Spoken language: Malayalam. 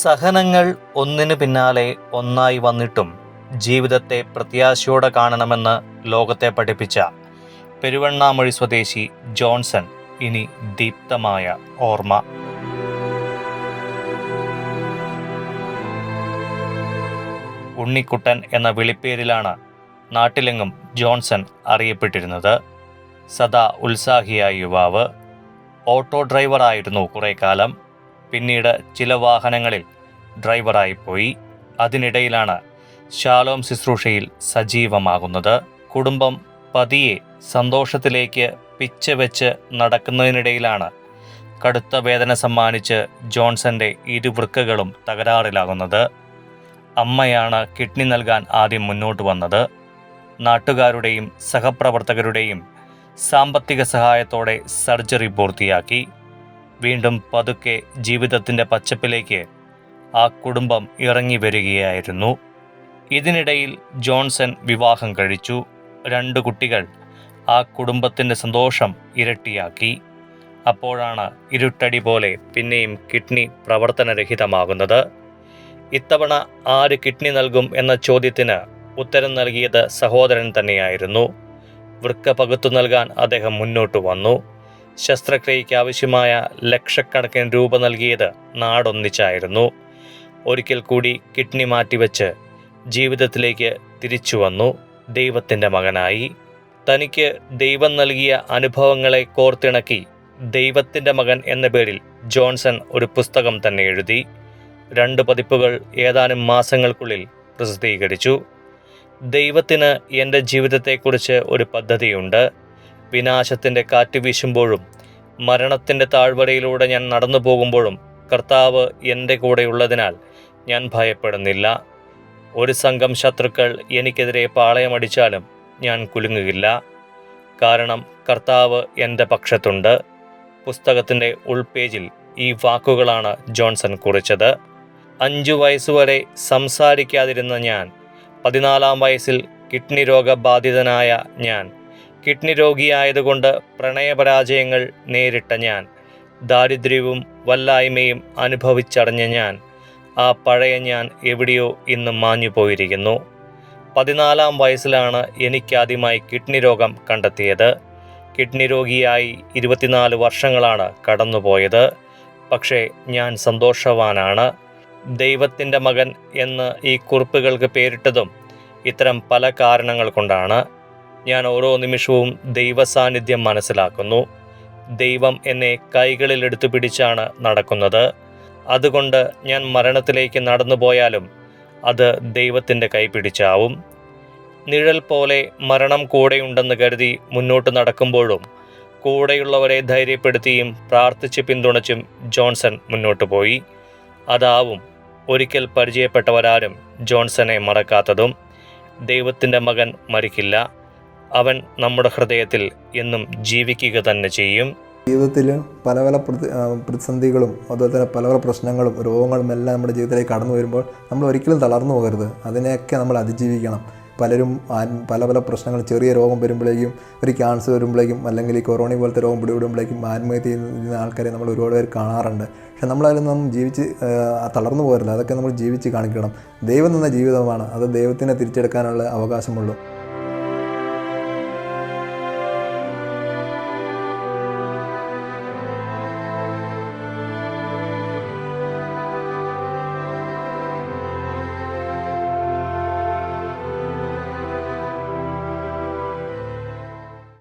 സഹനങ്ങൾ ഒന്നിനു പിന്നാലെ ഒന്നായി വന്നിട്ടും ജീവിതത്തെ പ്രത്യാശയോടെ കാണണമെന്ന് ലോകത്തെ പഠിപ്പിച്ച പെരുവണ്ണാമൊഴി സ്വദേശി ജോൺസൺ ഇനി ദീപ്തമായ ഓർമ്മ. ഉണ്ണിക്കുട്ടൻ എന്ന വിളിപ്പേരിലാണ് നാട്ടിലെങ്ങും ജോൺസൺ അറിയപ്പെട്ടിരുന്നത്. സദാ ഉത്സാഹിയായ യുവാവ്. ഓട്ടോ ഡ്രൈവറായിരുന്നു കുറേ കാലം പിന്നീട് ചില വാഹനങ്ങളിൽ ഡ്രൈവറായി പോയി. അതിനിടയിലാണ് ശാലോം ശുശ്രൂഷയിൽ സജീവമാകുന്നത്. കുടുംബം പതിയെ സന്തോഷത്തിലേക്ക് പിച്ച വെച്ച് നടക്കുന്നതിനിടയിലാണ് കടുത്ത വേദന സമ്മാനിച്ച് ജോൺസന്റെ ഇരുവൃക്കകളും തകരാറിലാകുന്നത്. അമ്മയാണ് കിഡ്നി നൽകാൻ ആദ്യം മുന്നോട്ട് വന്നത്. നാട്ടുകാരുടെയും സഹപ്രവർത്തകരുടെയും സാമ്പത്തിക സഹായത്തോടെ സർജറി പൂർത്തിയാക്കി. വീണ്ടും പതുക്കെ ജീവിതത്തിന്റെ പച്ചപ്പിലേക്ക് ആ കുടുംബം ഇറങ്ങി വരികയായിരുന്നു. ഇതിനിടയിൽ ജോൺസൺ വിവാഹം കഴിച്ചു. രണ്ട് കുട്ടികൾ ആ കുടുംബത്തിന്റെ സന്തോഷം ഇരട്ടിയാക്കി. അപ്പോഴാണ് ഇരുട്ടടി പോലെ പിന്നെയും കിഡ്നി പ്രവർത്തനരഹിതമാകുന്നത്. ഇത്തവണ ആര് കിഡ്നി നൽകും എന്ന ചോദ്യത്തിന് ഉത്തരം നൽകിയത് സഹോദരൻ തന്നെയായിരുന്നു. വൃക്ക പകുത്തു നൽകാൻ അദ്ദേഹം മുന്നോട്ട് വന്നു. ശസ്ത്രക്രിയയ്ക്ക് ആവശ്യമായ ലക്ഷക്കണക്കിന് രൂപ നൽകിയത് നാടൊന്നിച്ചായിരുന്നു. ഒരിക്കൽ കൂടി കിഡ്നി മാറ്റിവെച്ച് ജീവിതത്തിലേക്ക് തിരിച്ചു വന്നു. ദൈവത്തിന്റെ മകനായി. തനിക്ക് ദൈവം നൽകിയ അനുഭവങ്ങളെ കോർത്തിണക്കി ദൈവത്തിന്റെ മകൻ എന്ന പേരിൽ ജോൺസൺ ഒരു പുസ്തകം തന്നെ എഴുതി. രണ്ട് പതിപ്പുകൾ ഏതാനും മാസങ്ങൾക്കുള്ളിൽ പ്രസിദ്ധീകരിച്ചു. ദൈവത്തിന് എന്റെ ജീവിതത്തെക്കുറിച്ച് ഒരു പദ്ധതിയുണ്ട്. വിനാശത്തിന്റെ കാറ്റ് വീശുമ്പോഴും മരണത്തിന്റെ താഴ്വരയിലൂടെ ഞാൻ നടന്നു പോകുമ്പോഴും കർത്താവ് എന്റെ കൂടെയുള്ളതിനാൽ ഞാൻ ഭയപ്പെടുന്നില്ല. ഒരു സംഘം ശത്രുക്കൾ എനിക്കെതിരെ പാളയമടിച്ചാലും ഞാൻ കുലുങ്ങുകില്ല. കാരണം കർത്താവ് എന്റെ പക്ഷത്തുണ്ട്. പുസ്തകത്തിന്റെ ഉൾപേജിൽ ഈ വാക്കുകളാണ് ജോൺസൺ കുറിച്ചത്. അഞ്ചു വയസ്സുവരെ സംസാരിക്കാതിരുന്ന ഞാൻ പതിനാലാം വയസ്സിൽ കിഡ്നി രോഗബാധിതനായ ഞാൻ കിഡ്നി രോഗിയായതുകൊണ്ട് പ്രണയപരാജയങ്ങൾ നേരിട്ട ഞാൻ. ദാരിദ്ര്യവും വല്ലായ്മയും അനുഭവിച്ചടഞ്ഞ ഞാൻ. ആ പഴയ ഞാൻ എവിടെയോ ഇന്ന് മാഞ്ഞു പോയിരിക്കുന്നു പതിനാലാം വയസ്സിലാണ് എനിക്കാദ്യമായി കിഡ്നി രോഗം കണ്ടെത്തിയത്. കിഡ്നി രോഗിയായി ഇരുപത്തിനാല് വർഷങ്ങളാണ് കടന്നുപോയത്. പക്ഷേ ഞാൻ സന്തോഷവാനാണ്. ദൈവത്തിന്റെ മകൻ എന്ന് ഈ കുറിപ്പുകൾക്ക് പേരിട്ടതും ഇത്തരം പല കാരണങ്ങൾ കൊണ്ടാണ്. ഞാൻ ഓരോ നിമിഷവും ദൈവസാന്നിധ്യം മനസ്സിലാക്കുന്നു. ദൈവം എന്നെ കൈകളിൽ എടുത്തു പിടിച്ചാണ് നടക്കുന്നത്. അതുകൊണ്ട് ഞാൻ മരണത്തിലേക്ക് നടന്നു പോയാലും അത് ദൈവത്തിന്റെ കൈ പിടിച്ചാവും. നിഴൽ പോലെ മരണം കൂടെയുണ്ടെന്ന് കരുതി മുന്നോട്ട് നടക്കുമ്പോഴും കൂടെയുള്ളവരെ ധൈര്യപ്പെടുത്തിയും പ്രാർത്ഥിച്ച് പിന്തുണച്ചും ജോൺസൺ മുന്നോട്ട് പോയി. അതാവും ഒരിക്കൽ പരിചയപ്പെട്ടവരാരും ജോൺസനെ മറക്കാത്തതും. ദൈവത്തിന്റെ മകൻ മരിക്കില്ല. അവൻ നമ്മുടെ ഹൃദയത്തിൽ എന്നും ജീവിക്കുക തന്നെ ചെയ്യും. ജീവിതത്തിൽ പല പല പ്രതി പ്രതിസന്ധികളും അതുപോലെ തന്നെ പല പല പ്രശ്നങ്ങളും രോഗങ്ങളും എല്ലാം നമ്മുടെ ജീവിതത്തിലേക്ക് കടന്നു വരുമ്പോൾ നമ്മൾ ഒരിക്കലും തളർന്നു പോകരുത്. അതിനെയൊക്കെ നമ്മൾ അതിജീവിക്കണം. പലരും പല പല പ്രശ്നങ്ങൾ ചെറിയ രോഗം വരുമ്പോഴേക്കും ഒരു ക്യാൻസർ വരുമ്പോഴേക്കും അല്ലെങ്കിൽ ഈ കൊറോണ പോലത്തെ രോഗം പിടിപെടുമ്പോഴേക്കും ആത്മഹത്യ ചെയ്യുന്ന ആൾക്കാരെ നമ്മൾ ഒരുപാട് പേര് കാണാറുണ്ട്. പക്ഷെ നമ്മൾ ജീവിച്ച് തളർന്നു പോകരുത്. അതൊക്കെ നമ്മൾ ജീവിച്ച് കാണിക്കണം. ദൈവം തന്ന ജീവിതമാണ്. അത് ദൈവത്തിനെ തിരിച്ചെടുക്കാനുള്ള അവകാശമുള്ളൂ.